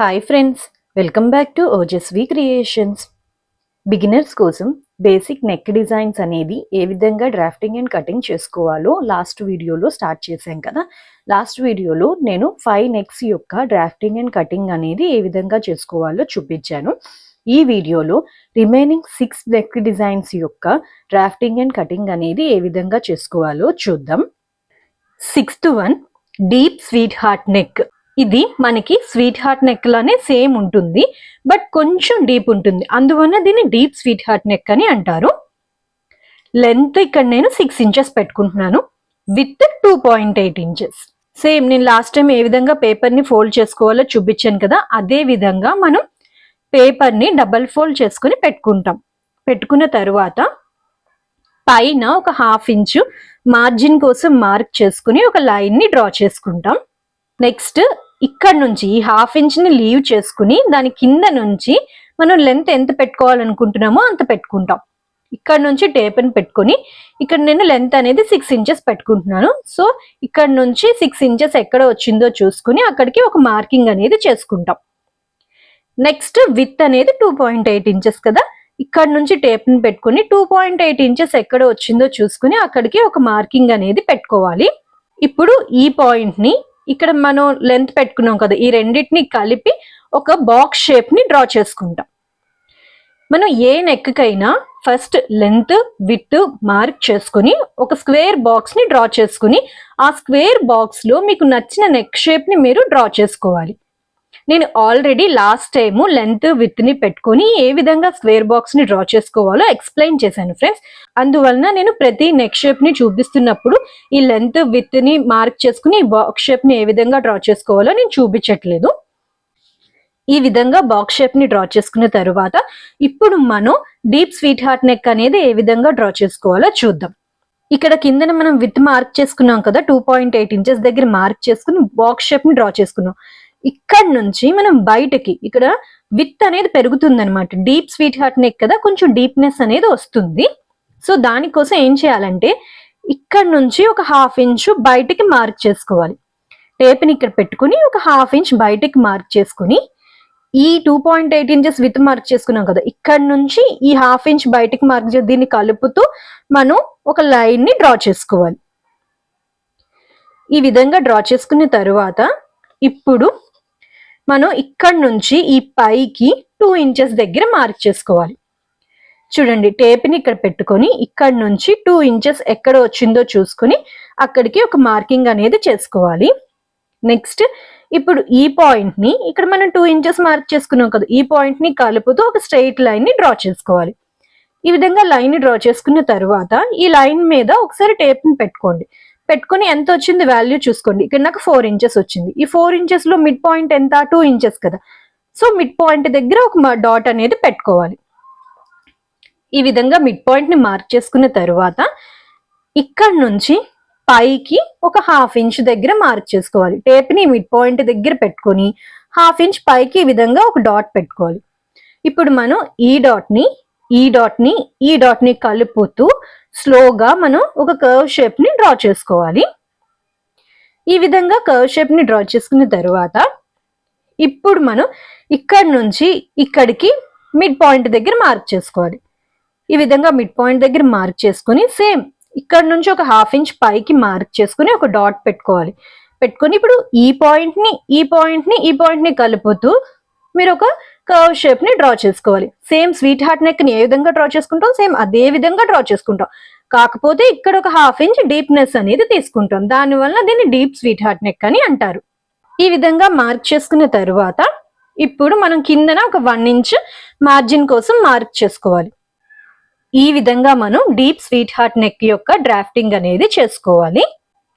Hi friends welcome back to Ojaswi creations beginners కోసం basic neck designs అనేది ఏ విధంగా డ్రాఫ్టింగ్ అండ్ కటింగ్ చేసుకోవాలో లాస్ట్ వీడియోలో స్టార్ట్ చేశాం కదా. లాస్ట్ వీడియోలో నేను ఫైవ్ నెక్స్ యొక్క డ్రాఫ్టింగ్ అండ్ కటింగ్ అనేది ఏ విధంగా చేసుకోవాలో చూపించాను. ఈ వీడియోలో రిమైనింగ్ సిక్స్ నెక్ డిజైన్స్ యొక్క డ్రాఫ్టింగ్ అండ్ కటింగ్ అనేది ఏ విధంగా చేసుకోవాలో చూద్దాం. Sixth one deep sweetheart neck ఇది మనకి స్వీట్ హార్ట్ నెక్ లానే సేమ్ ఉంటుంది బట్ కొంచెం డీప్ ఉంటుంది. అందువల్ల దీన్ని డీప్ స్వీట్ హార్ట్ నెక్ అని అంటారు. లెంత్ ఇక్కడ నేను సిక్స్ ఇంచెస్ పెట్టుకుంటున్నాను. Width two point eight inches same నేను లాస్ట్ టైం ఏ విధంగా పేపర్ని ఫోల్డ్ చేసుకోవాలో చూపించాను కదా అదే విధంగా మనం పేపర్ని డబల్ ఫోల్డ్ చేసుకుని పెట్టుకుంటాం. పెట్టుకున్న తరువాత పైన ఒక హాఫ్ ఇంచు మార్జిన్ కోసం మార్క్ చేసుకుని ఒక లైన్ని డ్రా చేసుకుంటాం. నెక్స్ట్ ఇక్కడ నుంచి ఈ హాఫ్ ఇంచ్ని లీవ్ చేసుకుని దాని కింద నుంచి మనం లెంత్ ఎంత పెట్టుకోవాలనుకుంటున్నామో అంత పెట్టుకుంటాం. ఇక్కడ నుంచి టేప్ని పెట్టుకొని ఇక్కడ నేను లెంత్ అనేది సిక్స్ ఇంచెస్ పెట్టుకుంటున్నాను. సో ఇక్కడ నుంచి సిక్స్ ఇంచెస్ ఎక్కడ వచ్చిందో చూసుకుని అక్కడికి ఒక మార్కింగ్ అనేది చేసుకుంటాం. నెక్స్ట్ విత్ అనేది టూ పాయింట్ ఎయిట్ ఇంచెస్ కదా. ఇక్కడ నుంచి టేప్ని పెట్టుకుని టూ పాయింట్ ఎయిట్ ఇంచెస్ ఎక్కడ వచ్చిందో చూసుకుని అక్కడికి ఒక మార్కింగ్ అనేది పెట్టుకోవాలి. ఇప్పుడు ఈ పాయింట్ని ఇక్కడ మనం లెంత్ పెట్టుకున్నాం కదా ఈ రెండింటిని కలిపి ఒక బాక్స్ షేప్ని డ్రా చేసుకుంటాం. మనం ఏ నెక్కైనా ఫస్ట్ లెంత్ విత్ మార్క్ చేసుకుని ఒక స్క్వేర్ బాక్స్ని డ్రా చేసుకుని ఆ స్క్వేర్ బాక్స్లో మీకు నచ్చిన నెక్ షేప్ని మీరు డ్రా చేసుకోవాలి. నేను ఆల్రెడీ లాస్ట్ టైం లెంత్ విత్ని పెట్టుకొని ఏ విధంగా స్క్వేర్ బాక్స్ని డ్రా చేసుకోవాలో ఎక్స్ప్లెయిన్ చేశాను ఫ్రెండ్స్ అందువలన నేను ప్రతి నెక్ షేప్ని చూపిస్తున్నప్పుడు ఈ లెంత్ విత్ని మార్క్ చేసుకుని ఈ బాక్స్ షేప్ని ఏ విధంగా డ్రా చేసుకోవాలో నేను చూపించట్లేదు. ఈ విధంగా బాక్స్ షేప్ని డ్రా చేసుకున్న తరువాత ఇప్పుడు మనం డీప్ స్వీట్ హార్ట్ నెక్ అనేది ఏ విధంగా డ్రా చేసుకోవాలో చూద్దాం. ఇక్కడ కిందన మనం విత్ మార్క్ చేసుకున్నాం కదా టూ పాయింట్ ఎయిట్ ఇంచెస్ దగ్గర మార్క్ చేసుకుని బాక్స్ షేప్ని డ్రా చేసుకున్నాం. ఇక్కడ నుంచి మనం బయటకి ఇక్కడ విత్ అనేది పెరుగుతుంది అనమాట డీప్ స్వీట్ హార్ట్ నెక్ కదా కొంచెం డీప్నెస్ అనేది వస్తుంది. సో దానికోసం ఏం చేయాలంటే ఇక్కడ నుంచి ఒక హాఫ్ ఇంచ్ బయటికి మార్క్ చేసుకోవాలి. టేప్ని ఇక్కడ పెట్టుకుని ఒక హాఫ్ ఇంచ్ బయటికి మార్క్ చేసుకుని ఈ two point eight inches width mark చేసుకున్నాం కదా ఇక్కడ నుంచి ఈ హాఫ్ ఇంచ్ బయటికి మార్క్ చేసి దీన్ని కలుపుతూ మనం ఒక లైన్ని డ్రా చేసుకోవాలి. ఈ విధంగా డ్రా చేసుకున్న తరువాత ఇప్పుడు మనం ఇక్కడ నుంచి ఈ పైకి టూ ఇంచెస్ దగ్గర మార్క్ చేసుకోవాలి. చూడండి టేప్ని ఇక్కడ పెట్టుకొని ఇక్కడ నుంచి టూ ఇంచెస్ ఎక్కడ వచ్చిందో చూసుకొని అక్కడికి ఒక మార్కింగ్ అనేది చేసుకోవాలి. నెక్స్ట్ ఇప్పుడు ఈ పాయింట్ని ఇక్కడ మనం టూ ఇంచెస్ మార్క్ చేసుకున్నాం కదా ఈ పాయింట్ని కలుపుతూ ఒక స్ట్రైట్ లైన్ని డ్రా చేసుకోవాలి. ఈ విధంగా లైన్ డ్రా చేసుకున్న తర్వాత ఈ లైన్ మీద ఒకసారి టేప్ని పెట్టుకోండి. పెట్టుకుని ఎంత వచ్చింది వాల్యూ చూసుకోండి. ఇక్కడ నాకు ఫోర్ ఇంచెస్ వచ్చింది. ఈ ఫోర్ ఇంచెస్లో మిడ్ పాయింట్ ఎంత? టూ ఇంచెస్ కదా. సో మిడ్ పాయింట్ దగ్గర ఒక డాట్ అనేది పెట్టుకోవాలి. ఈ విధంగా మిడ్ పాయింట్ని మార్క్ చేసుకున్న తర్వాత ఇక్కడ నుంచి పైకి ఒక హాఫ్ ఇంచ్ దగ్గర మార్క్ చేసుకోవాలి. టేప్ని మిడ్ పాయింట్ దగ్గర పెట్టుకొని హాఫ్ ఇంచ్ పైకి ఈ విధంగా ఒక డాట్ పెట్టుకోవాలి. ఇప్పుడు మనం ఈ డాట్ని ఈ డాట్ని ఈ డాట్ని కలుపుతూ స్లోగా మనం ఒక కర్వ్ షేప్ని డ్రా చేసుకోవాలి. ఈ విధంగా కర్వ్ షేప్ని డ్రా చేసుకున్న తర్వాత ఇప్పుడు మనం ఇక్కడ నుంచి ఇక్కడికి మిడ్ పాయింట్ దగ్గర మార్క్ చేసుకోవాలి. ఈ విధంగా మిడ్ పాయింట్ దగ్గర మార్క్ చేసుకుని సేమ్ ఇక్కడ నుంచి ఒక హాఫ్ ఇంచ్ పైకి మార్క్ చేసుకుని ఒక డాట్ పెట్టుకోవాలి. పెట్టుకొని ఇప్పుడు ఈ పాయింట్ని ఈ పాయింట్ని ఈ పాయింట్ని కలుపుతూ మీరు ఒక కర్వ్ షేప్ని డ్రా చేసుకోవాలి. సేమ్ స్వీట్ హార్ట్ నెక్ని ఏ విధంగా డ్రా చేసుకుంటాం? సేమ్ అదే విధంగా డ్రా చేసుకుంటాం. కాకపోతే ఇక్కడ ఒక హాఫ్ ఇంచ్ డీప్నెస్ అనేది తీసుకుంటాం. దానివల్ల దీన్ని డీప్ స్వీట్ హార్ట్ నెక్ అని అంటారు. ఈ విధంగా మార్క్ చేసుకున్న తరువాత ఇప్పుడు మనం కిందన ఒక వన్ ఇంచ్ మార్జిన్ కోసం మార్క్ చేసుకోవాలి. ఈ విధంగా మనం డీప్ స్వీట్ హార్ట్ నెక్ యొక్క డ్రాఫ్టింగ్ అనేది చేసుకోవాలి.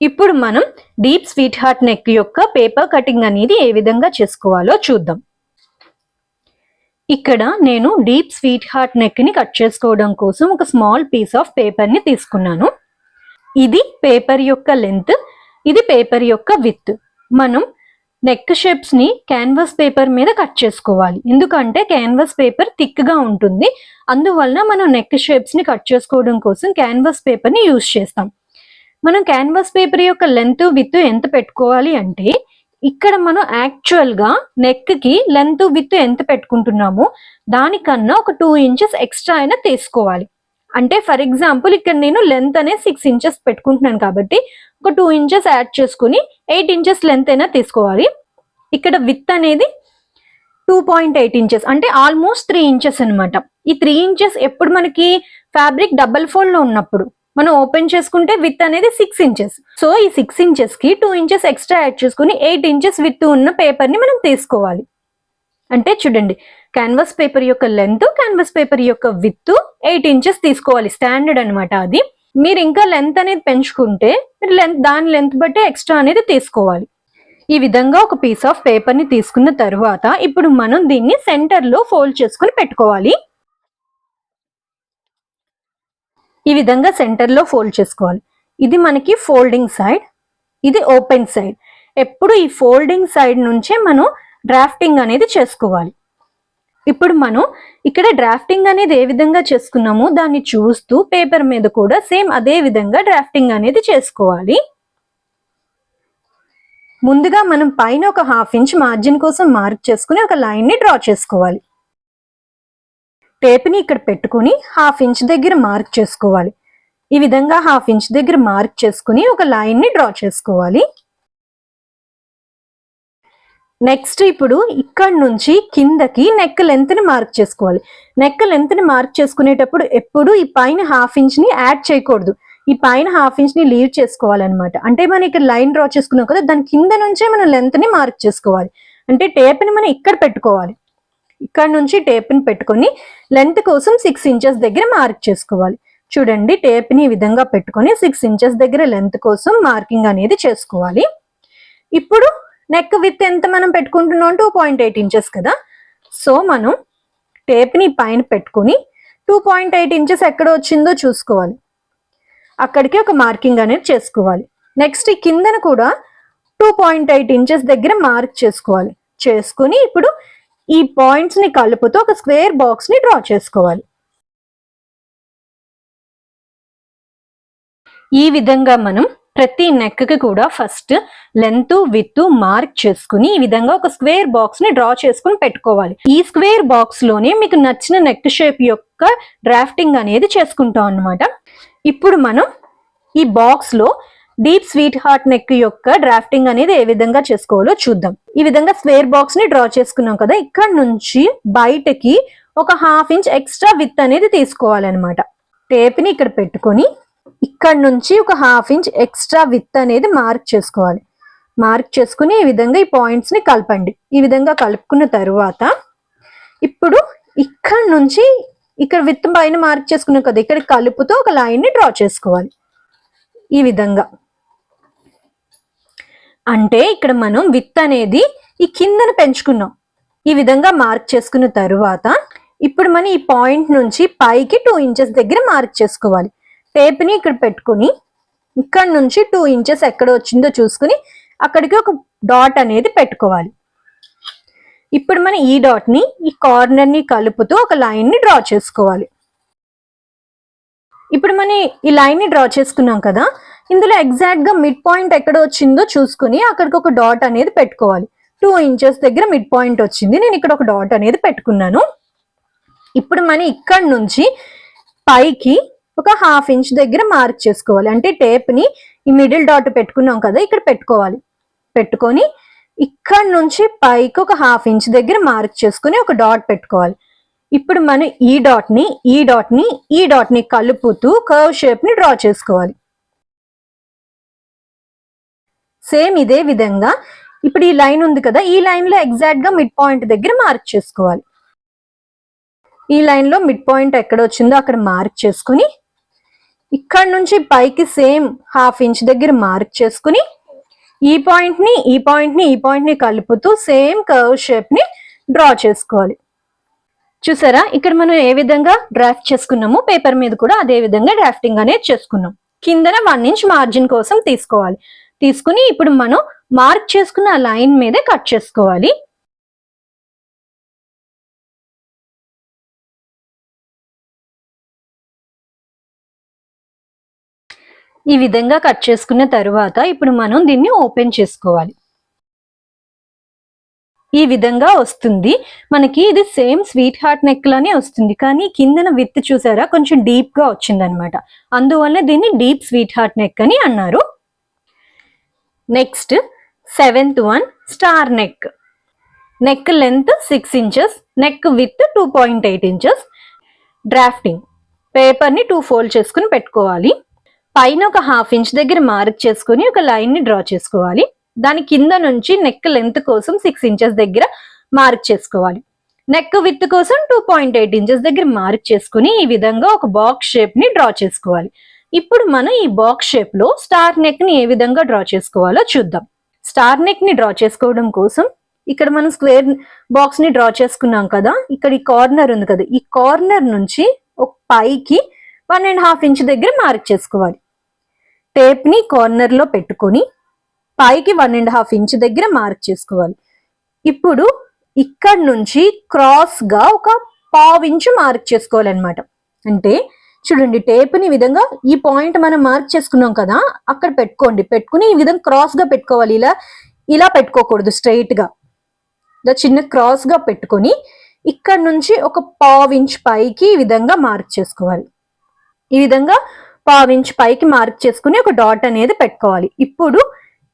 ఇప్పుడు మనం డీప్ స్వీట్ హార్ట్ నెక్ యొక్క పేపర్ కటింగ్ అనేది ఏ విధంగా చేసుకోవాలో చూద్దాం. ఇక్కడ నేను డీప్ స్వీట్ హార్ట్ నెక్ని కట్ చేసుకోవడం కోసం ఒక స్మాల్ పీస్ ఆఫ్ పేపర్ని తీసుకున్నాను. ఇది పేపర్ యొక్క లెంత్ ఇది పేపర్ యొక్క విత్ మనం నెక్ షేప్స్ని క్యాన్వాస్ పేపర్ మీద కట్ చేసుకోవాలి. ఎందుకంటే క్యాన్వాస్ పేపర్ థిక్గా ఉంటుంది. అందువలన మనం నెక్ షేప్స్ని కట్ చేసుకోవడం కోసం క్యాన్వాస్ పేపర్ని యూస్ యూజ్ చేస్తాం. మనం క్యాన్వాస్ పేపర్ యొక్క లెంత్ విత్ ఎంత పెట్టుకోవాలి అంటే ఇక్కడ మనం యాక్చువల్గా నెక్కి లెంత్ విత్ ఎంత పెట్టుకుంటున్నామో దానికన్నా ఒక టూ ఇంచెస్ ఎక్స్ట్రా అయినా తీసుకోవాలి. అంటే ఫర్ ఎగ్జాంపుల్ ఇక్కడ నేను లెంత్ అనే సిక్స్ ఇంచెస్ పెట్టుకుంటున్నాను కాబట్టి ఒక టూ ఇంచెస్ యాడ్ చేసుకుని ఎయిట్ ఇంచెస్ లెంత్ అయినా తీసుకోవాలి. ఇక్కడ విత్ అనేది టూ పాయింట్ ఎయిట్ ఇంచెస్ అంటే ఆల్మోస్ట్ త్రీ ఇంచెస్ అనమాట ఈ త్రీ ఇంచెస్ ఎప్పుడు మనకి ఫ్యాబ్రిక్ డబల్ ఫోల్డ్లో ఉన్నప్పుడు మనం ఓపెన్ చేసుకుంటే విత్ అనేది సిక్స్ ఇంచెస్ సో ఈ సిక్స్ ఇంచెస్కి టూ ఇంచెస్ ఎక్స్ట్రా యాడ్ చేసుకుని ఎయిట్ ఇంచెస్ విత్ ఉన్న పేపర్ని మనం తీసుకోవాలి. అంటే చూడండి క్యాన్వాస్ పేపర్ యొక్క లెంత్ క్యాన్వాస్ పేపర్ యొక్క విత్ ఎయిట్ ఇంచెస్ తీసుకోవాలి. స్టాండర్డ్ అనమాట అది. మీరు ఇంకా లెంత్ అనేది పెంచుకుంటే మీరు లెంత్ దాని లెంత్ బట్టి ఎక్స్ట్రా అనేది తీసుకోవాలి. ఈ విధంగా ఒక పీస్ ఆఫ్ పేపర్ని తీసుకున్న తర్వాత ఇప్పుడు మనం దీన్ని సెంటర్లో ఫోల్డ్ చేసుకుని పెట్టుకోవాలి. ఈ విధంగా సెంటర్లో ఫోల్డ్ చేసుకోవాలి. ఇది మనకి ఫోల్డింగ్ సైడ్ ఇది ఓపెన్ సైడ్ ఎప్పుడు ఈ ఫోల్డింగ్ సైడ్ నుంచే మనం డ్రాఫ్టింగ్ అనేది చేసుకోవాలి. ఇప్పుడు మనం ఇక్కడ డ్రాఫ్టింగ్ అనేది ఏ విధంగా చేసుకున్నామో దాన్ని చూస్తూ పేపర్ మీద కూడా సేమ్ అదే విధంగా డ్రాఫ్టింగ్ అనేది చేసుకోవాలి. ముందుగా మనం పైన ఒక హాఫ్ ఇంచ్ మార్జిన్ కోసం మార్క్ చేసుకుని ఒక లైన్ని డ్రా చేసుకోవాలి. టేప్ని ఇక్కడ పెట్టుకుని హాఫ్ ఇంచ్ దగ్గర మార్క్ చేసుకోవాలి. ఈ విధంగా హాఫ్ ఇంచ్ దగ్గర మార్క్ చేసుకుని ఒక లైన్ని డ్రా చేసుకోవాలి. నెక్స్ట్ ఇప్పుడు ఇక్కడ నుంచి కిందకి నెక్ లెంత్ని మార్క్ చేసుకోవాలి. నెక్ లెంత్ని మార్క్ చేసుకునేటప్పుడు ఎప్పుడు ఈ పైన హాఫ్ ఇంచ్ని యాడ్ చేయకూడదు. ఈ పైన హాఫ్ ఇంచ్ని లీవ్ చేసుకోవాలన్నమాట. అంటే మనం ఇక్కడ లైన్ డ్రా చేసుకున్నాం కదా దాని కింద నుంచే మనం లెంత్ని మార్క్ చేసుకోవాలి. అంటే టేప్ని మనం ఇక్కడ పెట్టుకోవాలి. ఇక్కడ నుంచి టేప్ని పెట్టుకొని లెంత్ కోసం సిక్స్ ఇంచెస్ దగ్గర మార్క్ చేసుకోవాలి. చూడండి టేప్ని ఈ విధంగా పెట్టుకొని సిక్స్ ఇంచెస్ దగ్గర లెంత్ కోసం మార్కింగ్ అనేది చేసుకోవాలి. ఇప్పుడు నెక్ విత్ ఎంత మనం పెట్టుకుంటున్నాం టూ పాయింట్ ఎయిట్ ఇంచెస్ కదా. సో మనం టేప్ని పైన పెట్టుకొని టూ పాయింట్ ఎయిట్ ఇంచెస్ ఎక్కడ వచ్చిందో చూసుకోవాలి. అక్కడికి ఒక మార్కింగ్ అనేది చేసుకోవాలి. నెక్స్ట్ ఈ కిందన కూడా టూ పాయింట్ ఎయిట్ ఇంచెస్ దగ్గర మార్క్ చేసుకోవాలి. చేసుకుని ఇప్పుడు ఈ పాయింట్స్ని కలుపుతూ ఒక స్క్వేర్ బాక్స్ని డ్రా చేసుకోవాలి. ఈ విధంగా మనం ప్రతి నెక్కి కూడా ఫస్ట్ లెంత్ విత్ మార్క్ చేసుకుని ఈ విధంగా ఒక స్క్వేర్ బాక్స్ని డ్రా చేసుకుని పెట్టుకోవాలి. ఈ స్క్వేర్ బాక్స్లోనే మీకు నచ్చిన నెక్ షేప్ యొక్క డ్రాఫ్టింగ్ అనేది చేసుకుంటాం అన్నమాట. ఇప్పుడు మనం ఈ బాక్స్లో డీప్ స్వీట్ హార్ట్ నెక్ యొక్క డ్రాఫ్టింగ్ అనేది ఏ విధంగా చేసుకోవాలో చూద్దాం. ఈ విధంగా స్క్వేర్ బాక్స్ని డ్రా చేసుకున్నాం కదా ఇక్కడ నుంచి బయటకి ఒక హాఫ్ ఇంచ్ ఎక్స్ట్రా విత్ అనేది తీసుకోవాలన్నమాట. టేప్ని ఇక్కడ పెట్టుకొని ఇక్కడ నుంచి ఒక హాఫ్ ఇంచ్ ఎక్స్ట్రా విత్ అనేది మార్క్ చేసుకోవాలి. మార్క్ చేసుకుని ఈ విధంగా ఈ పాయింట్స్ని కలపండి. ఈ విధంగా కలుపుకున్న తరువాత ఇప్పుడు ఇక్కడ నుంచి ఇక్కడ విత్ పైన మార్క్ చేసుకున్నాం కదా ఇక్కడ కలుపుతో ఒక లైన్ని డ్రా చేసుకోవాలి. ఈ విధంగా. అంటే ఇక్కడ మనం విత్ అనేది ఈ కిందన పెంచుకున్నాం. ఈ విధంగా మార్క్ చేసుకున్న తరువాత ఇప్పుడు మనం ఈ పాయింట్ నుంచి పైకి టూ ఇంచెస్ దగ్గర మార్క్ చేసుకోవాలి. టేప్ని ఇక్కడ పెట్టుకుని ఇక్కడ నుంచి టూ ఇంచెస్ ఎక్కడ వచ్చిందో చూసుకుని అక్కడికి ఒక డాట్ అనేది పెట్టుకోవాలి. ఇప్పుడు మనం ఈ డాట్ని ఈ కార్నర్ని కలుపుతూ ఒక లైన్ని డ్రా చేసుకోవాలి. ఇప్పుడు మనం ఈ లైన్ని డ్రా చేసుకున్నాం కదా ఇందులో ఎగ్జాక్ట్గా మిడ్ పాయింట్ ఎక్కడ వచ్చిందో చూసుకుని అక్కడికి ఒక డాట్ అనేది పెట్టుకోవాలి. టూ ఇంచెస్ దగ్గర మిడ్ పాయింట్ వచ్చింది. నేను ఇక్కడ ఒక డాట్ అనేది పెట్టుకున్నాను. ఇప్పుడు మనం ఇక్కడ నుంచి పైకి ఒక హాఫ్ ఇంచ్ దగ్గర మార్క్ చేసుకోవాలి. అంటే టేప్ని ఈ మిడిల్ డాట్ పెట్టుకున్నాం కదా ఇక్కడ పెట్టుకోవాలి. పెట్టుకొని ఇక్కడ నుంచి పైకి ఒక హాఫ్ ఇంచ్ దగ్గర మార్క్ చేసుకుని ఒక డాట్ పెట్టుకోవాలి. ఇప్పుడు మనం ఈ డాట్ని ఈ డాట్ని ఈ డాట్ని కలుపుతూ కర్వ్ షేప్ని డ్రా చేసుకోవాలి. సేమ్ ఇదే విధంగా ఇప్పుడు ఈ లైన్ ఉంది కదా ఈ లైన్లో ఎగ్జాక్ట్గా మిడ్ పాయింట్ దగ్గర మార్క్ చేసుకోవాలి. ఈ లైన్లో మిడ్ పాయింట్ ఎక్కడ వచ్చిందో అక్కడ మార్క్ చేసుకుని ఇక్కడ నుంచి పైకి సేమ్ హాఫ్ ఇంచ్ దగ్గర మార్క్ చేసుకుని ఈ పాయింట్ని ఈ పాయింట్ని ఈ పాయింట్ని కలుపుతూ సేమ్ కర్వ్ షేప్ని డ్రా చేసుకోవాలి. చూసారా? ఇక్కడ మనం ఏ విధంగా డ్రాఫ్ట్ చేసుకున్నాము పేపర్ మీద కూడా అదే విధంగా డ్రాఫ్టింగ్ అనేది చేసుకున్నాం. కిందన వన్ ఇంచ్ మార్జిన్ కోసం తీసుకోవాలి. తీసుకుని ఇప్పుడు మనం మార్క్ చేసుకున్న లైన్ మీదే కట్ చేసుకోవాలి. ఈ విధంగా కట్ చేసుకున్న తరువాత ఇప్పుడు మనం దీన్ని ఓపెన్ చేసుకోవాలి. ఈ విధంగా వస్తుంది. మనకి ఇది సేమ్ స్వీట్ హార్ట్ నెక్ లానే వస్తుంది. కానీ కిందన విత్ చూసారా? కొంచెం డీప్గా వచ్చింది అనమాట అందువల్ల దీన్ని డీప్ స్వీట్ హార్ట్ నెక్ అని అన్నారు. Next seventh one star neck neck length six inches neck width two point eight inches drafting పేపర్ని టూ ఫోల్డ్ చేసుకుని పెట్టుకోవాలి. పైన ఒక హాఫ్ ఇంచ్ దగ్గర మార్క్ చేసుకుని ఒక లైన్ని డ్రా చేసుకోవాలి. దాని కింద నుంచి నెక్ లెంత్ కోసం సిక్స్ ఇంచెస్ దగ్గర మార్క్ చేసుకోవాలి. నెక్ విత్ కోసం టూ పాయింట్ ఎయిట్ ఇంచెస్ దగ్గర మార్క్ చేసుకుని ఈ విధంగా ఒక బాక్స్ షేప్ని డ్రా చేసుకోవాలి. ఇప్పుడు మనం ఈ బాక్స్ షేప్లో స్టార్ నెక్ని ఏ విధంగా డ్రా చేసుకోవాలో చూద్దాం. స్టార్ నెక్ని డ్రా చేసుకోవడం కోసం ఇక్కడ మనం స్క్వేర్ బాక్స్ని డ్రా చేసుకున్నాం కదా ఇక్కడ ఈ కార్నర్ ఉంది కదా ఈ కార్నర్ నుంచి ఒక పైకి వన్ అండ్ హాఫ్ ఇంచ్ దగ్గర మార్క్ చేసుకోవాలి. టేప్ని కార్నర్లో పెట్టుకొని పైకి వన్ అండ్ హాఫ్ ఇంచ్ దగ్గర మార్క్ చేసుకోవాలి. ఇప్పుడు ఇక్కడ నుంచి క్రాస్గా ఒక పావు ఇంచు మార్క్ చేసుకోవాలన్నమాట. అంటే చూడండి టేప్ని విధంగా ఈ పాయింట్ మనం మార్క్ చేసుకున్నాం కదా అక్కడ పెట్టుకోండి. పెట్టుకుని ఈ విధంగా క్రాస్గా పెట్టుకోవాలి. ఇలా ఇలా పెట్టుకోకూడదు స్ట్రైట్గా ఇలా చిన్న క్రాస్గా పెట్టుకొని ఇక్కడ నుంచి ఒక పావు పైకి ఈ విధంగా మార్క్ చేసుకోవాలి. ఈ విధంగా పావు పైకి మార్క్ చేసుకుని ఒక డాట్ అనేది పెట్టుకోవాలి. ఇప్పుడు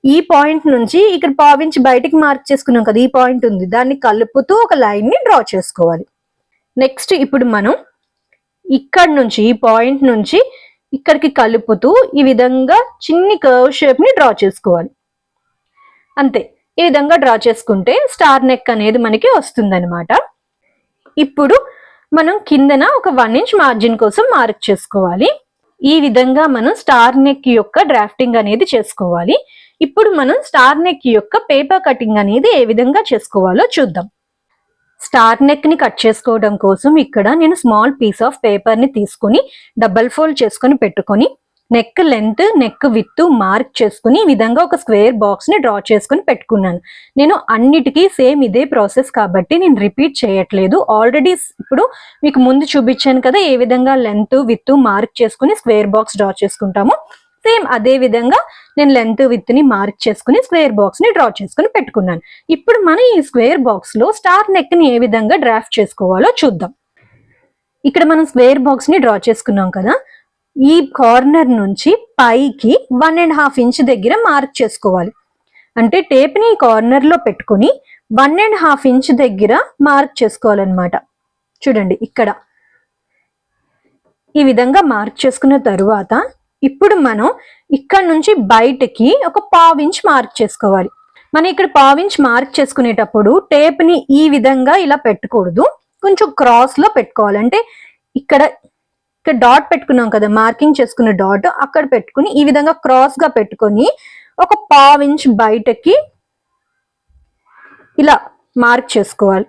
ఈ పాయింట్ నుంచి ఇక్కడ పావు బయటికి మార్క్ చేసుకున్నాం కదా ఈ పాయింట్ ఉంది. దాన్ని కలుపుతూ ఒక లైన్ని డ్రా చేసుకోవాలి. నెక్స్ట్ ఇప్పుడు మనం ఇక్కడ నుంచి ఈ పాయింట్ నుంచి ఇక్కడికి కలుపుతూ ఈ విధంగా చిన్ని కర్వ్ షేప్ని డ్రా చేసుకోవాలి. అంతే ఈ విధంగా డ్రా చేసుకుంటే స్టార్ నెక్ అనేది మనకి వస్తుందన్నమాట. ఇప్పుడు మనం కిందన ఒక వన్ ఇంచ్ మార్జిన్ కోసం మార్క్ చేసుకోవాలి. ఈ విధంగా మనం స్టార్ నెక్ యొక్క డ్రాఫ్టింగ్ అనేది చేసుకోవాలి. ఇప్పుడు మనం స్టార్ నెక్ యొక్క పేపర్ కటింగ్ అనేది ఏ విధంగా చేసుకోవాలో చూద్దాం. స్టార్ నెక్ని కట్ చేసుకోవడం కోసం ఇక్కడ నేను స్మాల్ పీస్ ఆఫ్ పేపర్ని తీసుకుని డబల్ ఫోల్డ్ చేసుకొని పెట్టుకొని neck length neck width mark చేసుకుని ఈ విధంగా ఒక స్క్వేర్ బాక్స్ని డ్రా చేసుకుని పెట్టుకున్నాను. నేను అన్నిటికీ సేమ్ ఇదే ప్రాసెస్ కాబట్టి నేను రిపీట్ చేయట్లేదు. ఆల్రెడీ ఇప్పుడు మీకు ముందు చూపించాను కదా ఏ విధంగా లెంత్ విత్ మార్క్ చేసుకుని స్క్వేర్ బాక్స్ డ్రా చేసుకుంటాము. సేమ్ అదే విధంగా నేను లెంత్ విత్ని మార్క్ చేసుకుని స్క్వేర్ బాక్స్ని డ్రా చేసుకుని పెట్టుకున్నాను. ఇప్పుడు మనం ఈ స్క్వేర్ బాక్స్లో స్టార్ నెక్ని ఏ విధంగా డ్రాఫ్ట్ చేసుకోవాలో చూద్దాం. ఇక్కడ మనం స్క్వేర్ బాక్స్ని డ్రా చేసుకున్నాం కదా ఈ కార్నర్ నుంచి పైకి వన్ అండ్ హాఫ్ ఇంచ్ దగ్గర మార్క్ చేసుకోవాలి. అంటే టేప్ని కార్నర్లో పెట్టుకుని వన్ అండ్ హాఫ్ ఇంచ్ దగ్గర మార్క్ చేసుకోవాలన్నమాట. చూడండి ఇక్కడ. ఈ విధంగా మార్క్ చేసుకున్న తరువాత ఇప్పుడు మనం ఇక్కడ నుంచి బయటకి ఒక పావు మార్క్ చేసుకోవాలి. మనం ఇక్కడ పావు ఇంచ్ మార్క్ చేసుకునేటప్పుడు టేప్ని ఈ విధంగా ఇలా పెట్టకూడదు. కొంచెం క్రాస్లో పెట్టుకోవాలి. అంటే ఇక్కడ ఇక్కడ డాట్ పెట్టుకున్నాం కదా మార్కింగ్ చేసుకున్న డాట్ అక్కడ పెట్టుకుని ఈ విధంగా క్రాస్గా పెట్టుకొని ఒక పావు బయటకి ఇలా మార్క్ చేసుకోవాలి.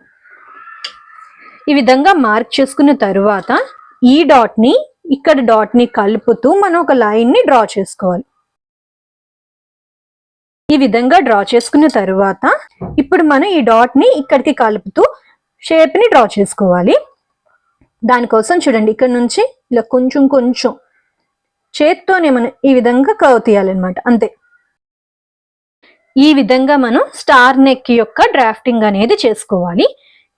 ఈ విధంగా మార్క్ చేసుకున్న తరువాత ఈ డాట్ని ఇక్కడ డాట్ని కలుపుతూ మనం ఒక లైన్ని డ్రా చేసుకోవాలి. ఈ విధంగా డ్రా చేసుకున్న తరువాత ఇప్పుడు మనం ఈ డాట్ని ఇక్కడికి కలుపుతూ షేప్ని డ్రా చేసుకోవాలి. దానికోసం చూడండి ఇక్కడ నుంచి ఇలా కొంచెం కొంచెం చేత్తోనే మనం ఈ విధంగా కర్వ్ తీయాలన్నమాట అంతే. ఈ విధంగా మనం స్టార్ నెక్ యొక్క డ్రాఫ్టింగ్ అనేది చేసుకోవాలి.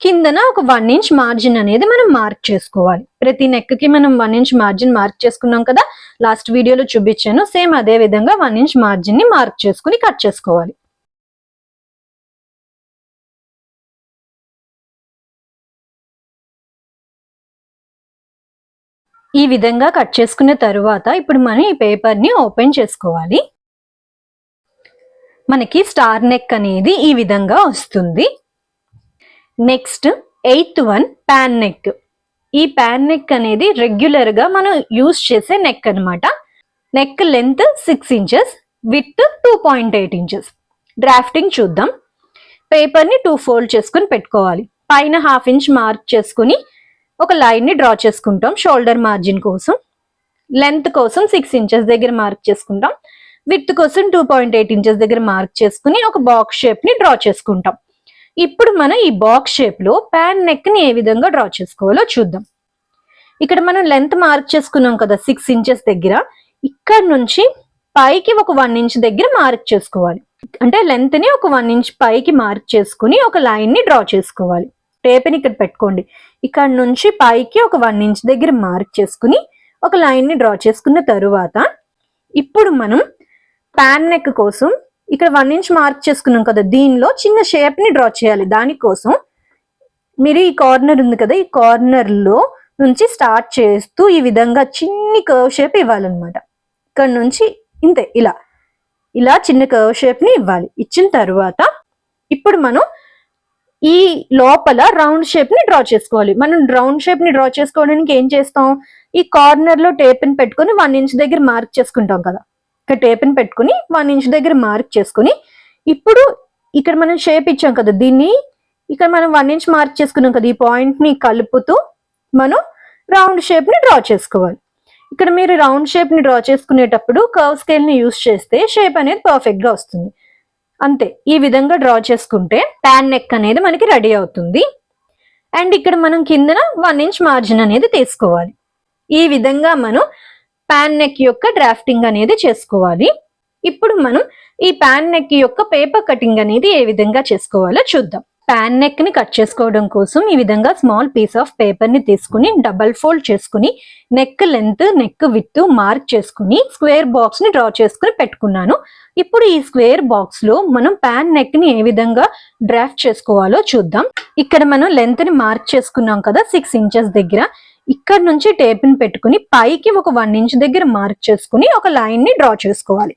కిందన ఒక వన్ ఇంచ్ మార్జిన్ అనేది మనం మార్క్ చేసుకోవాలి. ప్రతి నెక్కి మనం వన్ ఇంచ్ మార్జిన్ మార్క్ చేసుకున్నాం కదా? లాస్ట్ వీడియోలో చూపించాను. సేమ్ అదే విధంగా వన్ ఇంచ్ మార్జిన్ని మార్క్ చేసుకుని కట్ చేసుకోవాలి. ఈ విధంగా కట్ చేసుకున్న తరువాత ఇప్పుడు మనం ఈ పేపర్ని ఓపెన్ చేసుకోవాలి. మనకి స్టార్ నెక్ అనేది ఈ విధంగా వస్తుంది. Next eighth one pan neck. ఈ ప్యాన్ నెక్ అనేది రెగ్యులర్గా మనం యూస్ చేసే నెక్ అనమాట neck length six inches width two point eight inches drafting చూద్దాం. పేపర్ని టూ ఫోల్డ్ చేసుకుని పెట్టుకోవాలి. పైన హాఫ్ ఇంచ్ మార్క్ చేసుకుని ఒక లైన్ని డ్రా చేసుకుంటాం షోల్డర్ మార్జిన్ కోసం. లెంత్ కోసం సిక్స్ ఇంచెస్ దగ్గర మార్క్ చేసుకుంటాం. విత్ కోసం టూ పాయింట్ ఎయిట్ ఇంచెస్ దగ్గర మార్క్ చేసుకుని ఒక బాక్స్ షేప్ని డ్రా చేసుకుంటాం. ఇప్పుడు మనం ఈ బాక్స్ షేప్లో ప్యాన్ నెక్ని ఏ విధంగా డ్రా చేసుకోవాలో చూద్దాం. ఇక్కడ మనం లెంత్ మార్క్ చేసుకున్నాం కదా సిక్స్ ఇంచెస్ దగ్గర. ఇక్కడ నుంచి పైకి ఒక వన్ ఇంచ్ దగ్గర మార్క్ చేసుకోవాలి. అంటే లెంత్ని ఒక వన్ ఇంచ్ పైకి మార్క్ చేసుకుని ఒక లైన్ని డ్రా చేసుకోవాలి. టేప్ని ఇక్కడ పెట్టుకోండి. ఇక్కడ నుంచి పైకి ఒక వన్ ఇంచ్ దగ్గర మార్క్ చేసుకుని ఒక లైన్ని డ్రా చేసుకున్న తరువాత ఇప్పుడు మనం ప్యాన్ నెక్ కోసం ఇక్కడ వన్ ఇంచ్ మార్క్ చేసుకున్నాం కదా దీనిలో చిన్న షేప్ని డ్రా చేయాలి. దానికోసం మీరు ఈ కార్నర్ ఉంది కదా ఈ కార్నర్లో నుంచి స్టార్ట్ చేస్తూ ఈ విధంగా చిన్ని కర్వ్ షేప్ ఇవ్వాలన్నమాట. ఇక్కడ నుంచి ఇంతే ఇలా. ఇలా చిన్న కర్వ్ షేప్ని ఇవ్వాలి. ఇచ్చిన తర్వాత ఇప్పుడు మనం ఈ లోపల రౌండ్ షేప్ని డ్రా చేసుకోవాలి. మనం రౌండ్ షేప్ని డ్రా చేసుకోవడానికి ఏం చేస్తాం? ఈ కార్నర్లో టేప్ని పెట్టుకొని వన్ ఇంచ్ దగ్గర మార్క్ చేసుకుంటాం కదా. ఇక్కడ టేప్ని పెట్టుకుని వన్ ఇంచ్ దగ్గర మార్క్ చేసుకుని ఇప్పుడు ఇక్కడ మనం షేప్ ఇచ్చాం కదా దీన్ని ఇక్కడ మనం వన్ ఇంచ్ మార్క్ చేసుకున్నాం కదా ఈ పాయింట్ని కలుపుతూ మనం రౌండ్ షేప్ని డ్రా చేసుకోవాలి. ఇక్కడ మీరు రౌండ్ షేప్ని డ్రా చేసుకునేటప్పుడు కర్వ్ స్కేల్ని యూస్ చేస్తే షేప్ అనేది పర్ఫెక్ట్గా వస్తుంది. అంతే ఈ విధంగా డ్రా చేసుకుంటే ప్యాన్ నెక్ అనేది మనకి రెడీ అవుతుంది. అండ్ ఇక్కడ మనం కిందన వన్ ఇంచ్ మార్జిన్ అనేది తీసుకోవాలి. ఈ విధంగా మనం ప్యాన్ నెక్ యొక్క డ్రాఫ్టింగ్ అనేది చేసుకోవాలి. ఇప్పుడు మనం ఈ ప్యాన్ నెక్ యొక్క పేపర్ కటింగ్ అనేది ఏ విధంగా చేసుకోవాలో చూద్దాం. ప్యాన్ నెక్ని కట్ చేసుకోవడం కోసం ఈ విధంగా స్మాల్ పీస్ ఆఫ్ పేపర్ని తీసుకుని డబల్ ఫోల్డ్ చేసుకుని neck length neck width mark చేసుకుని స్క్వేర్ బాక్స్ని డ్రా చేసుకుని పెట్టుకున్నాను. ఇప్పుడు ఈ స్క్వేర్ బాక్స్లో మనం ప్యాన్ నెక్ని ఏ విధంగా డ్రాఫ్ట్ చేసుకోవాలో చూద్దాం. ఇక్కడ మనం లెంత్ని మార్క్ చేసుకున్నాం కదా సిక్స్ ఇంచెస్ దగ్గర. ఇక్కడ నుంచి టేప్ని పెట్టుకుని పైకి ఒక వన్ ఇంచ్ దగ్గర మార్క్ చేసుకుని ఒక లైన్ని డ్రా చేసుకోవాలి.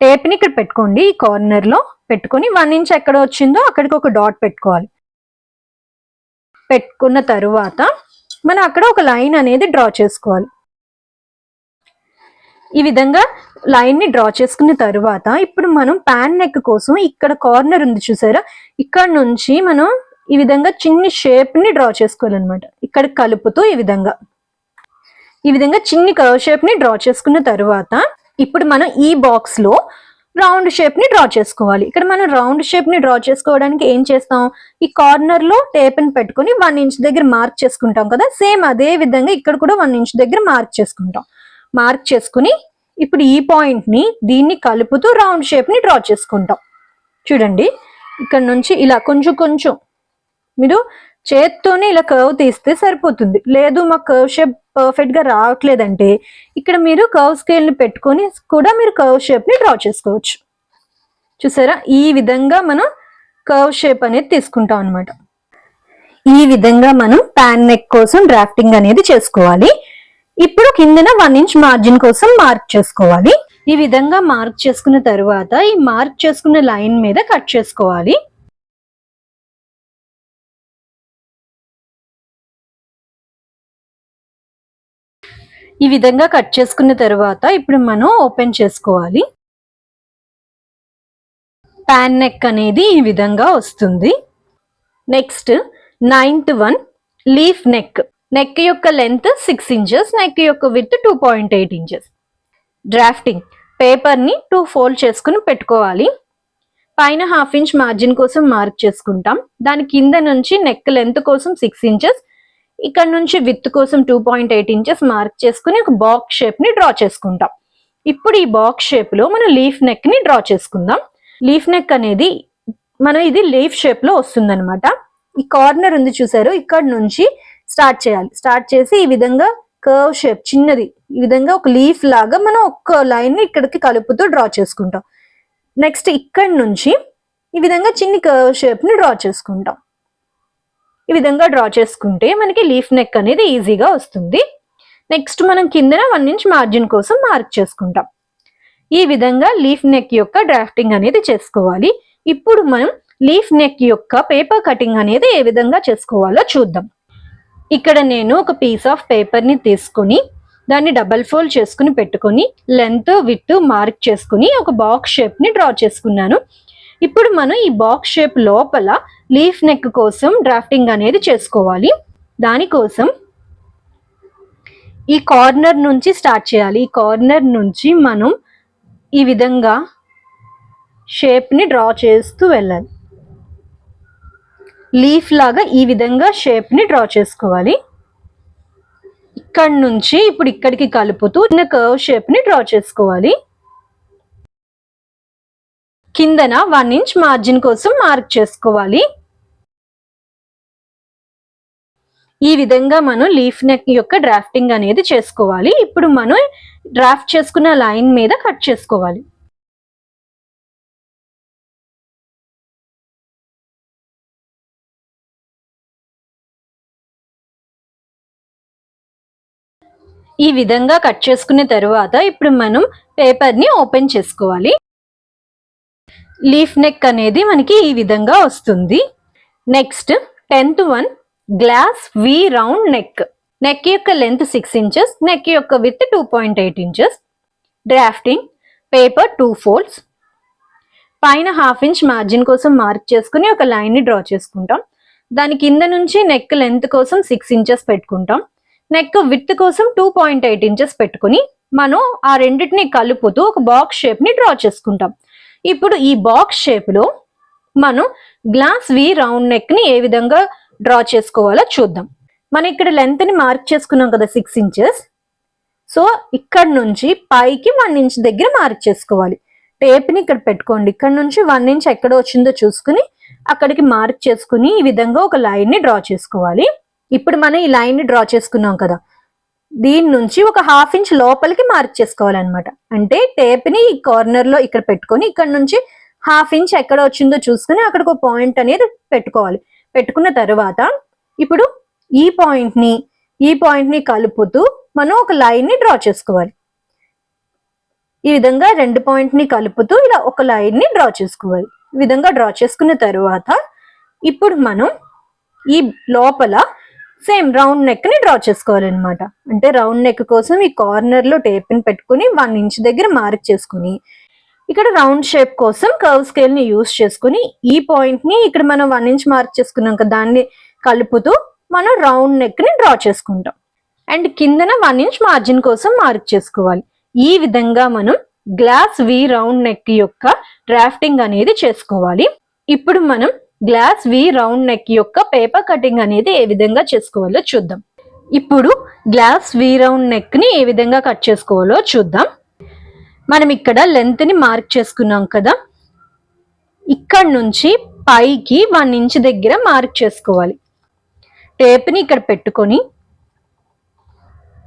టేప్ని ఇక్కడ పెట్టుకోండి ఈ కార్నర్లో పెట్టుకుని పెట్టుకొని వన్ ఇంచ్ ఎక్కడ వచ్చిందో అక్కడికి ఒక డాట్ పెట్టుకోవాలి. పెట్టుకున్న తరువాత మనం అక్కడ ఒక లైన్ అనేది డ్రా చేసుకోవాలి. ఈ విధంగా లైన్ని డ్రా చేసుకున్న తరువాత ఇప్పుడు మనం ప్యాన్ నెక్ కోసం ఇక్కడ కార్నర్ ఉంది చూసారా? ఇక్కడ నుంచి మనం ఈ విధంగా చిన్ని షేప్ని డ్రా చేసుకోవాలన్నమాట. ఇక్కడ కలుపుతూ ఈ విధంగా. ఈ విధంగా చిన్ని కర్వ్ షేప్ని డ్రా చేసుకున్న తర్వాత ఇప్పుడు మనం ఈ బాక్స్లో రౌండ్ షేప్ని డ్రా చేసుకోవాలి. ఇక్కడ మనం రౌండ్ షేప్ని డ్రా చేసుకోవడానికి ఏం చేస్తాం? ఈ కార్నర్లో టేప్ని పెట్టుకుని వన్ ఇంచ్ దగ్గర మార్క్ చేసుకుంటాం కదా? సేమ్ అదే విధంగా ఇక్కడ కూడా వన్ ఇంచ్ దగ్గర మార్క్ చేసుకుంటాం. మార్క్ చేసుకుని ఇప్పుడు ఈ పాయింట్ని దీన్ని కలుపుతూ రౌండ్ షేప్ని డ్రా చేసుకుంటాం. చూడండి ఇక్కడ నుంచి ఇలా కొంచెం కొంచెం మీరు చేత్తోనే ఇలా కర్వ్ తీస్తే సరిపోతుంది. లేదు మా కర్వ్ షేప్ పర్ఫెక్ట్గా రావట్లేదంటే ఇక్కడ మీరు కర్వ్ స్కేల్ని పెట్టుకొని కూడా మీరు కర్వ్ షేప్ని డ్రా చేసుకోవచ్చు. చూసారా? ఈ విధంగా మనం కర్వ్ షేప్ అనేది తీసుకుంటాం అనమాట ఈ విధంగా మనం ప్యాన్ నెక్ కోసం డ్రాఫ్టింగ్ అనేది చేసుకోవాలి. ఇప్పుడు కిందన వన్ ఇంచ్ మార్జిన్ కోసం మార్క్ చేసుకోవాలి. ఈ విధంగా మార్క్ చేసుకున్న తర్వాత ఈ మార్క్ చేసుకున్న లైన్ మీద కట్ చేసుకోవాలి. ఈ విధంగా కట్ చేసుకున్న తర్వాత ఇప్పుడు మనం ఓపెన్ చేసుకోవాలి. ప్యాన్ నెక్ అనేది ఈ విధంగా వస్తుంది. Next ninth one leaf neck neck యొక్క లెంత్ సిక్స్ ఇంచెస్ నెక్ యొక్క width two point eight inches drafting పేపర్ని టూ ఫోల్డ్ చేసుకుని పెట్టుకోవాలి. పైన హాఫ్ ఇంచ్ మార్జిన్ కోసం మార్క్ చేసుకుంటాం. దాని కింద నుంచి నెక్ లెంత్ కోసం సిక్స్ ఇంచెస్ ఇక్కడ నుంచి విత్ కోసం two point eight inches mark చేసుకుని ఒక బాక్స్ షేప్ని డ్రా చేసుకుంటాం. ఇప్పుడు ఈ బాక్స్ షేప్లో మనం లీఫ్ నెక్ని డ్రా చేసుకుందాం. లీఫ్ నెక్ అనేది మనం ఇది లీఫ్ షేప్లో వస్తుంది అనమాట ఈ కార్నర్ ఉంది చూసారు ఇక్కడ నుంచి స్టార్ట్ చేయాలి. స్టార్ట్ చేసి ఈ విధంగా కర్వ్ షేప్ చిన్నది ఈ విధంగా ఒక లీఫ్ లాగా మనం ఒక్క లైన్ని ఇక్కడికి కలుపుతూ డ్రా చేసుకుంటాం. నెక్స్ట్ ఇక్కడ నుంచి ఈ విధంగా చిన్ని కర్వ్ షేప్ని డ్రా చేసుకుంటాం. ఈ విధంగా డ్రా చేసుకుంటే మనకి లీఫ్ నెక్ అనేది ఈజీగా వస్తుంది. నెక్స్ట్ మనం కిందన వన్ ఇంచ్ మార్జిన్ కోసం మార్క్ చేసుకుంటాం. ఈ విధంగా లీఫ్ నెక్ యొక్క డ్రాఫ్టింగ్ అనేది చేసుకోవాలి. ఇప్పుడు మనం లీఫ్ నెక్ యొక్క పేపర్ కటింగ్ అనేది ఏ విధంగా చేసుకోవాలో చూద్దాం. ఇక్కడ నేను ఒక పీస్ ఆఫ్ పేపర్ని తీసుకొని దాన్ని డబల్ ఫోల్డ్ చేసుకుని పెట్టుకొని లెంత్ విత్ మార్క్ చేసుకుని ఒక బాక్స్ షేప్ని డ్రా చేసుకున్నాను. ఇప్పుడు మనం ఈ బాక్స్ షేప్ లోపల లీఫ్ నెక్ కోసం డ్రాఫ్టింగ్ అనేది చేసుకోవాలి. దానికోసం ఈ కార్నర్ నుంచి స్టార్ట్ చేయాలి. ఈ కార్నర్ నుంచి మనం ఈ విధంగా షేప్ని డ్రా చేస్తూ వెళ్ళాలి. లీఫ్ లాగా ఈ విధంగా షేప్ని డ్రా చేసుకోవాలి. ఇక్కడ నుంచి ఇప్పుడు ఇక్కడికి కలుపుతూ చిన్న కర్వ్ షేప్ని డ్రా చేసుకోవాలి. కిందన వన్ ఇంచ్ మార్జిన్ కోసం మార్క్ చేసుకోవాలి. ఈ విధంగా మనం లీఫ్ నెక్ యొక్క డ్రాఫ్టింగ్ అనేది చేసుకోవాలి. ఇప్పుడు మనం డ్రాఫ్ట్ చేసుకున్న లైన్ మీద కట్ చేసుకోవాలి. ఈ విధంగా కట్ చేసుకున్న తరువాత ఇప్పుడు మనం పేపర్ని ఓపెన్ చేసుకోవాలి. లీఫ్ నెక్ అనేది మనకి ఈ విధంగా వస్తుంది. Next tenth one glass V round neck neck యొక్క లెంత్ సిక్స్ ఇంచెస్ నెక్ యొక్క width two point eight inches drafting paper two folds పైన హాఫ్ ఇంచ్ మార్జిన్ కోసం మార్క్ చేసుకుని ఒక లైన్ని డ్రా చేసుకుంటాం. దాని కింద నుంచి నెక్ లెంత్ కోసం సిక్స్ ఇంచెస్ పెట్టుకుంటాం. నెక్ విత్ కోసం టూ పాయింట్ ఎయిట్ ఇంచెస్ పెట్టుకుని మనం ఆ రెండింటిని కలుపుతూ ఒక బాక్స్ షేప్ని డ్రా చేసుకుంటాం. ఇప్పుడు ఈ బాక్స్ షేప్లో మనం గ్లాస్ వి రౌండ్ నెక్ని ఏ విధంగా డ్రా చేసుకోవాలో చూద్దాం. మనం ఇక్కడ లెంత్ని మార్క్ చేసుకున్నాం కదా సిక్స్ ఇంచెస్ సో ఇక్కడ నుంచి పైకి వన్ ఇంచ్ దగ్గర మార్క్ చేసుకోవాలి. టేప్ని ఇక్కడ పెట్టుకోండి. ఇక్కడ నుంచి వన్ ఇంచ్ ఎక్కడ వచ్చిందో చూసుకుని అక్కడికి మార్క్ చేసుకుని ఈ విధంగా ఒక లైన్ని డ్రా చేసుకోవాలి. ఇప్పుడు మనం ఈ లైన్ని డ్రా చేసుకున్నాం కదా. దీని నుంచి ఒక హాఫ్ ఇంచ్ లోపలికి మార్క్ చేసుకోవాలన్నమాట అంటే టేప్ని ఈ కార్నర్లో ఇక్కడ పెట్టుకొని ఇక్కడ నుంచి హాఫ్ ఇంచ్ ఎక్కడ వచ్చిందో చూసుకుని అక్కడికి ఒక పాయింట్ అనేది పెట్టుకోవాలి. పెట్టుకున్న తర్వాత ఇప్పుడు ఈ పాయింట్ని ఈ పాయింట్ని కలుపుతూ మనం ఒక లైన్ని డ్రా చేసుకోవాలి. ఈ విధంగా రెండు పాయింట్ని కలుపుతూ ఇలా ఒక లైన్ని డ్రా చేసుకోవాలి. ఈ విధంగా డ్రా చేసుకున్న తర్వాత ఇప్పుడు మనం ఈ లోపల సేమ్ రౌండ్ నెక్ని డ్రా చేసుకోవాలన్నమాట. అంటే రౌండ్ నెక్ కోసం ఈ కార్నర్లో టేప్ పెట్టుకుని వన్ ఇంచ్ దగ్గర మార్క్ చేసుకుని ఇక్కడ రౌండ్ షేప్ కోసం కర్వ్ స్కేల్ని యూస్ చేసుకుని ఈ పాయింట్ని ఇక్కడ మనం వన్ ఇంచ్ మార్క్ చేసుకున్నాం కదా దాన్ని కలుపుతూ మనం రౌండ్ నెక్ని డ్రా చేసుకుంటాం. అండ్ కిందన వన్ ఇంచ్ మార్జిన్ కోసం మార్క్ చేసుకోవాలి. ఈ విధంగా మనం గ్లాస్ వి రౌండ్ నెక్ యొక్క డ్రాఫ్టింగ్ అనేది చేసుకోవాలి. ఇప్పుడు మనం గ్లాస్ వి రౌండ్ నెక్ యొక్క పేపర్ కటింగ్ అనేది ఏ విధంగా చేసుకోవాలో చూద్దాం. ఇప్పుడు గ్లాస్ వి రౌండ్ నెక్ని ఏ విధంగా కట్ చేసుకోవాలో చూద్దాం. మనం ఇక్కడ లెంత్ని మార్క్ చేసుకున్నాం కదా. ఇక్కడ నుంచి పైకి వన్ ఇంచ్ దగ్గర మార్క్ చేసుకోవాలి. టేప్ని ఇక్కడ పెట్టుకొని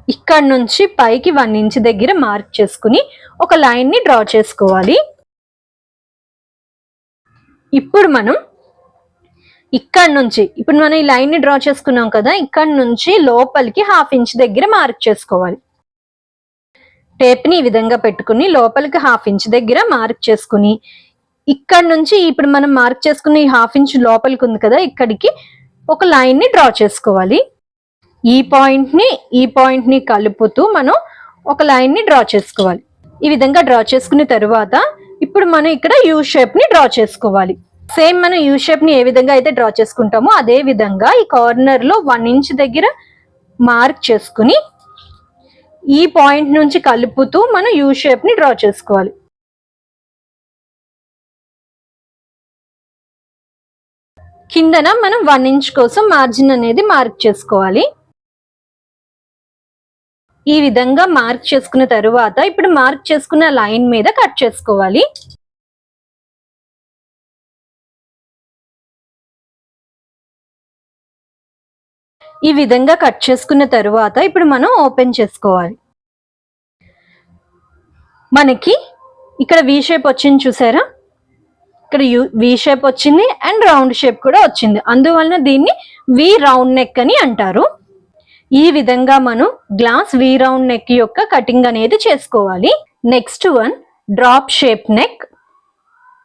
ఇక్కడ నుంచి పైకి వన్ ఇంచ్ దగ్గర మార్క్ చేసుకుని ఒక లైన్ని డ్రా చేసుకోవాలి. ఇప్పుడు మనం ఇక్కడ నుంచి ఇప్పుడు మనం ఈ లైన్ని డ్రా చేసుకున్నాం కదా ఇక్కడ నుంచి లోపలికి హాఫ్ ఇంచ్ దగ్గర మార్క్ చేసుకోవాలి. టేప్ని ఈ విధంగా పెట్టుకుని లోపలికి హాఫ్ ఇంచ్ దగ్గర మార్క్ చేసుకుని ఇక్కడ నుంచి ఇప్పుడు మనం మార్క్ చేసుకున్న ఈ హాఫ్ ఇంచ్ లోపలికి ఉంది కదా ఇక్కడికి ఒక లైన్ని డ్రా చేసుకోవాలి. ఈ పాయింట్ని ఈ పాయింట్ని కలుపుతూ మనం ఒక లైన్ని డ్రా చేసుకోవాలి. ఈ విధంగా డ్రా చేసుకున్న తరువాత ఇప్పుడు మనం ఇక్కడ యూ షేప్ని డ్రా చేసుకోవాలి. సేమ్ మనం యూ షేప్ని ఏ విధంగా అయితే డ్రా చేసుకుంటామో అదే విధంగా ఈ కార్నర్లో వన్ ఇంచ్ దగ్గర మార్క్ చేసుకుని ఈ పాయింట్ నుంచి కలుపుతూ మనం యూ షేప్ని డ్రా చేసుకోవాలి. కిందన మనం వన్ ఇంచ్ కోసం మార్జిన్ అనేది మార్క్ చేసుకోవాలి. ఈ విధంగా మార్క్ చేసుకున్న తరువాత ఇప్పుడు మార్క్ చేసుకున్న లైన్ మీద కట్ చేసుకోవాలి. ఈ విధంగా కట్ చేసుకున్న తరువాత ఇప్పుడు మనం ఓపెన్ చేసుకోవాలి. మనకి ఇక్కడ వి షేప్ వచ్చింది చూసారా? ఇక్కడ యూ వి షేప్ వచ్చింది అండ్ రౌండ్ షేప్ కూడా వచ్చింది. అందువలన దీన్ని వి రౌండ్ నెక్ అని అంటారు. ఈ విధంగా మనం గ్లాస్ వి రౌండ్ నెక్ యొక్క కటింగ్ అనేది చేసుకోవాలి. Next one drop shape neck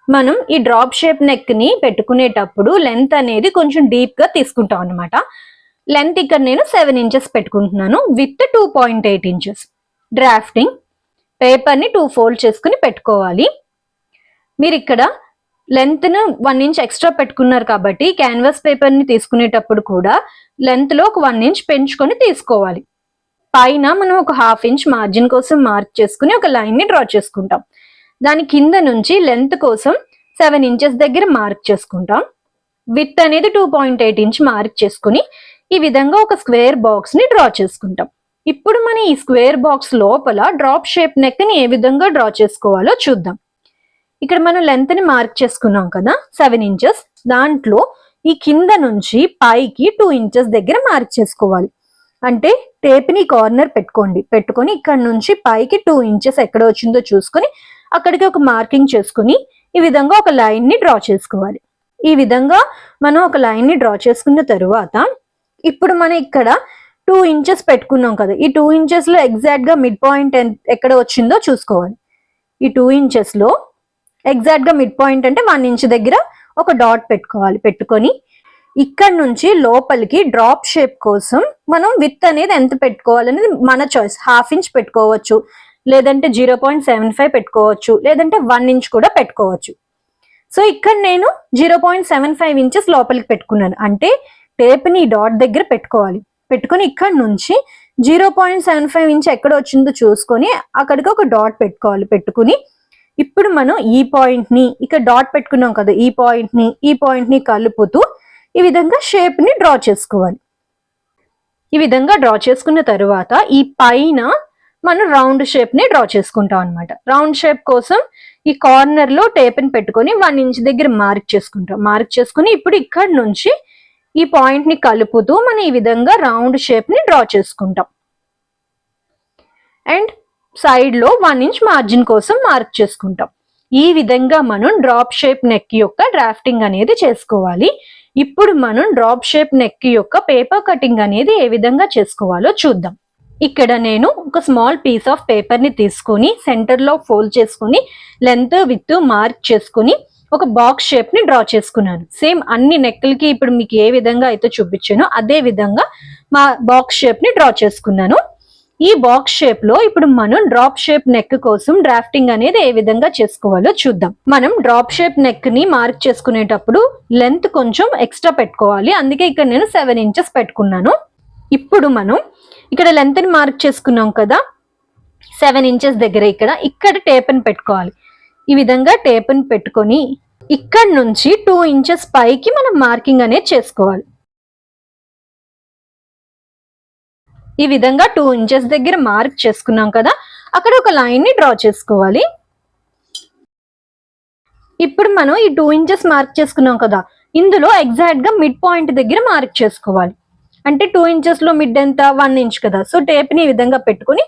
మనం ఈ డ్రాప్ షేప్ నెక్ని పెట్టుకునేటప్పుడు లెంత్ అనేది కొంచెం డీప్గా తీసుకుంటాం అనమాట లెంత్ ఇక్కడ నేను సెవెన్ ఇంచెస్ పెట్టుకుంటున్నాను width two point eight inches. Drafting పేపర్ని టూ ఫోల్డ్ చేసుకుని పెట్టుకోవాలి. మీరు ఇక్కడ లెంత్ను వన్ ఇంచ్ ఎక్స్ట్రా పెట్టుకున్నారు కాబట్టి క్యాన్వాస్ పేపర్ని తీసుకునేటప్పుడు కూడా లెంత్లో ఒక వన్ ఇంచ్ పెంచుకొని తీసుకోవాలి. పైన మనం ఒక హాఫ్ ఇంచ్ మార్జిన్ కోసం మార్క్ చేసుకుని ఒక లైన్ని డ్రా చేసుకుంటాం. దాని కింద నుంచి లెంత్ కోసం సెవెన్ ఇంచెస్ దగ్గర మార్క్ చేసుకుంటాం. విత్ అనేది two point eight inch mark చేసుకుని ఈ విధంగా ఒక స్క్వేర్ బాక్స్ని డ్రా చేసుకుంటాం. ఇప్పుడు మనం ఈ స్క్వేర్ బాక్స్ లోపల డ్రాప్ షేప్ నెక్ని ఏ విధంగా డ్రా చేసుకోవాలో చూద్దాం. ఇక్కడ మనం లెంత్ని మార్క్ చేసుకున్నాం కదా సెవెన్ ఇంచెస్. దాంట్లో ఈ కింద నుంచి పైకి టూ ఇంచెస్ దగ్గర మార్క్ చేసుకోవాలి. అంటే టేప్ని కార్నర్ పెట్టుకోండి. పెట్టుకొని ఇక్కడ నుంచి పైకి టూ ఇంచెస్ ఎక్కడ వచ్చిందో చూసుకొని అక్కడికి ఒక మార్కింగ్ చేసుకుని ఈ విధంగా ఒక లైన్ని డ్రా చేసుకోవాలి. ఈ విధంగా మనం ఒక లైన్ని డ్రా చేసుకున్న తరువాత ఇప్పుడు మనం ఇక్కడ టూ ఇంచెస్ పెట్టుకున్నాం కదా. ఈ టూ ఇంచెస్లో ఎగ్జాక్ట్గా మిడ్ పాయింట్ ఎక్కడ వచ్చిందో చూసుకోవాలి. ఈ టూ ఇంచెస్లో ఎగ్జాక్ట్గా మిడ్ పాయింట్ అంటే వన్ ఇంచ్ దగ్గర ఒక డాట్ పెట్టుకోవాలి. పెట్టుకొని ఇక్కడ నుంచి లోపలికి డ్రాప్ షేప్ కోసం మనం విత్ అనేది ఎంత పెట్టుకోవాలనేది మన చాయిస్ హాఫ్ ఇంచ్ పెట్టుకోవచ్చు. లేదంటే జీరో పాయింట్ సెవెన్ ఫైవ్ పెట్టుకోవచ్చు. లేదంటే వన్ ఇంచ్ కూడా పెట్టుకోవచ్చు. సో ఇక్కడ నేను zero point seven five inches లోపలికి పెట్టుకున్నాను. అంటే టేప్ని డాట్ దగ్గర పెట్టుకోవాలి. పెట్టుకొని ఇక్కడ నుంచి zero point seven five inch ఎక్కడ వచ్చిందో చూసుకొని అక్కడికి ఒక డాట్ పెట్టుకోవాలి. పెట్టుకుని ఇప్పుడు మనం ఈ పాయింట్ని ఇక్కడ డాట్ పెట్టుకున్నాం కదా ఈ పాయింట్ని ఈ పాయింట్ని కలుపుతూ ఈ విధంగా షేప్ని డ్రా చేసుకోవాలి. ఈ విధంగా డ్రా చేసుకున్న తర్వాత ఈ పైన మనం రౌండ్ షేప్ని డ్రా చేసుకుంటాం అనమాట రౌండ్ షేప్ కోసం ఈ కార్నర్లో టేప్ని పెట్టుకొని వన్ ఇంచ్ దగ్గర మార్క్ చేసుకుంటాం. మార్క్ చేసుకుని ఇప్పుడు ఇక్కడ నుంచి ఈ పాయింట్ని కలుపుతూ మనం ఈ విధంగా రౌండ్ షేప్ని డ్రా చేసుకుంటాం. అండ్ సైడ్లో వన్ ఇంచ్ మార్జిన్ కోసం మార్క్ చేసుకుంటాం. ఈ విధంగా మనం డ్రాప్ షేప్ నెక్ యొక్క డ్రాఫ్టింగ్ అనేది చేసుకోవాలి. ఇప్పుడు మనం డ్రాప్ షేప్ నెక్ యొక్క పేపర్ కటింగ్ అనేది ఏ విధంగా చేసుకోవాలో చూద్దాం. ఇక్కడ నేను ఒక స్మాల్ పీస్ ఆఫ్ పేపర్ని తీసుకొని సెంటర్లో ఫోల్డ్ చేసుకుని లెంత్ విత్ మార్క్ చేసుకుని ఒక బాక్స్ షేప్ని డ్రా చేసుకున్నాను. సేమ్ అన్ని నెక్లకి ఇప్పుడు మీకు ఏ విధంగా అయితే చూపించానో అదే విధంగా మా బాక్స్ షేప్ని డ్రా చేసుకున్నాను. ఈ బాక్స్ షేప్లో ఇప్పుడు మనం డ్రాప్ షేప్ నెక్ కోసం డ్రాఫ్టింగ్ అనేది ఏ విధంగా చేసుకోవాలో చూద్దాం. మనం డ్రాప్ షేప్ నెక్ని మార్క్ చేసుకునేటప్పుడు లెంత్ కొంచెం ఎక్స్ట్రా పెట్టుకోవాలి. అందుకే ఇక్కడ నేను సెవెన్ ఇంచెస్ పెట్టుకున్నాను. ఇప్పుడు మనం ఇక్కడ లెంత్ని మార్క్ చేసుకున్నాం కదా. సెవెన్ ఇంచెస్ దగ్గర ఇక్కడ ఇక్కడ టేప్ని పెట్టుకోవాలి. ఈ విధంగా టేప్ని పెట్టుకొని ఇక్కడ నుంచి టూ ఇంచెస్ పైకి మనం మార్కింగ్ అనేది చేసుకోవాలి. ఈ విధంగా టూ ఇంచెస్ దగ్గర మార్క్ చేసుకున్నాం కదా అక్కడ ఒక లైన్ని డ్రా చేసుకోవాలి. ఇప్పుడు మనం ఈ టూ ఇంచెస్ మార్క్ చేసుకున్నాం కదా ఇందులో ఎగ్జాక్ట్గా మిడ్ పాయింట్ దగ్గర మార్క్ చేసుకోవాలి. అంటే టూ ఇంచెస్లో మిడ్ ఎంత? వన్ ఇంచ్ కదా. సో టేప్ని ఈ విధంగా పెట్టుకుని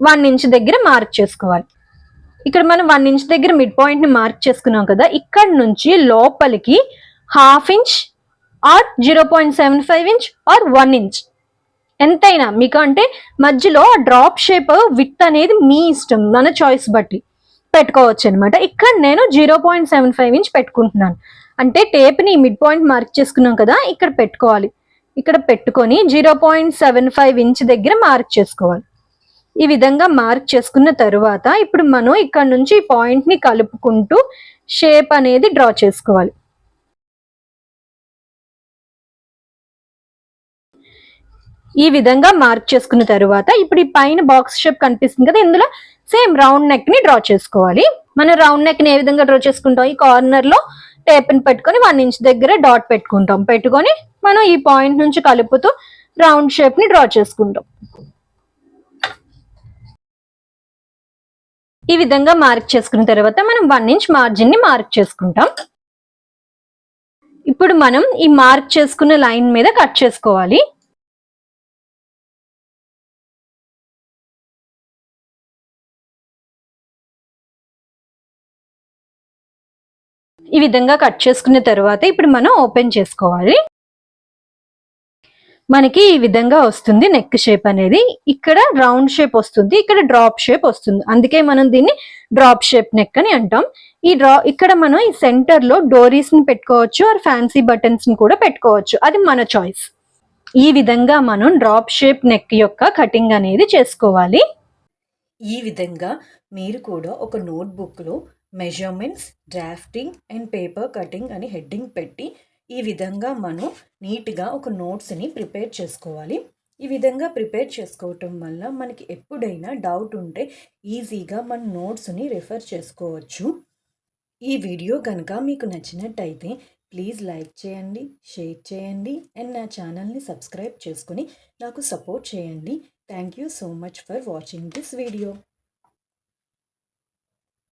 వన్ ఇంచ్ దగ్గర మార్క్ చేసుకోవాలి. ఇక్కడ మనం వన్ ఇంచ్ దగ్గర మిడ్ పాయింట్ని మార్క్ చేసుకున్నాం కదా ఇక్కడ నుంచి లోపలికి half inch or zero point seven five inch or one inch ఎంతైనా మీకు అంటే మధ్యలో డ్రాప్ షేప్ విత్ అనేది మీ ఇష్టం మన చాయిస్ బట్టి పెట్టుకోవచ్చు అనమాట ఇక్కడ నేను zero point seven five inch పెట్టుకుంటున్నాను. అంటే టేప్ని మిడ్ పాయింట్ మార్క్ చేసుకున్నాం కదా ఇక్కడ పెట్టుకోవాలి. ఇక్కడ పెట్టుకొని zero point seven five inch దగ్గర మార్క్ చేసుకోవాలి. ఈ విధంగా మార్క్ చేసుకున్న తరువాత ఇప్పుడు మనం ఇక్కడ నుంచి ఈ పాయింట్ని కలుపుకుంటూ షేప్ అనేది డ్రా చేసుకోవాలి. ఈ విధంగా మార్క్ చేసుకున్న తరువాత ఇప్పుడు ఈ పైన బాక్స్ షేప్ కనిపిస్తుంది కదా ఇందులో సేమ్ రౌండ్ నెక్ని డ్రా చేసుకోవాలి. మనం రౌండ్ నెక్ని ఏ విధంగా డ్రా చేసుకుంటాం? ఈ కార్నర్లో టేప్ని పెట్టుకొని వన్ ఇంచ్ దగ్గర డాట్ పెట్టుకుంటాం. పెట్టుకొని మనం ఈ పాయింట్ నుంచి కలుపుతూ రౌండ్ షేప్ని డ్రా చేసుకుంటాం. ఈ విధంగా మార్క్ చేసుకున్న తర్వాత మనం వన్ ఇంచ్ మార్జిన్ని మార్క్ చేసుకుంటాం. ఇప్పుడు మనం ఈ మార్క్ చేసుకున్న లైన్ మీద కట్ చేసుకోవాలి. ఈ విధంగా కట్ చేసుకున్న తర్వాత ఇప్పుడు మనం ఓపెన్ చేసుకోవాలి. మనకి ఈ విధంగా వస్తుంది నెక్ షేప్ అనేది. ఇక్కడ రౌండ్ షేప్ వస్తుంది ఇక్కడ డ్రాప్ షేప్ వస్తుంది. అందుకే మనం దీన్ని డ్రాప్ షేప్ నెక్ అని అంటాం. ఈ డ్రా ఇక్కడ మనం ఈ సెంటర్లో డోరీస్ని పెట్టుకోవచ్చు ఆర్ ఫ్యాన్సీ బటన్స్ని కూడా పెట్టుకోవచ్చు. అది మన చాయిస్ ఈ విధంగా మనం డ్రాప్ షేప్ నెక్ యొక్క కటింగ్ అనేది చేసుకోవాలి. ఈ విధంగా మీరు కూడా ఒక నోట్బుక్లో measurements drafting and paper cutting అని హెడ్డింగ్ పెట్టి ఈ విధంగా మనం నీట్గా ఒక నోట్స్ని ప్రిపేర్ చేసుకోవాలి. ఈ విధంగా ప్రిపేర్ చేసుకోవటం వల్ల మనకి ఎప్పుడైనా డౌట్ ఉంటే ఈజీగా మన నోట్స్ని రిఫర్ చేసుకోవచ్చు. ఈ వీడియో కనుక మీకు నచ్చినట్టయితే ప్లీజ్ లైక్ చేయండి షేర్ చేయండి అండ్ నా ఛానల్ని సబ్స్క్రైబ్ చేసుకుని నాకు సపోర్ట్ చేయండి. Thank you so much for watching this video.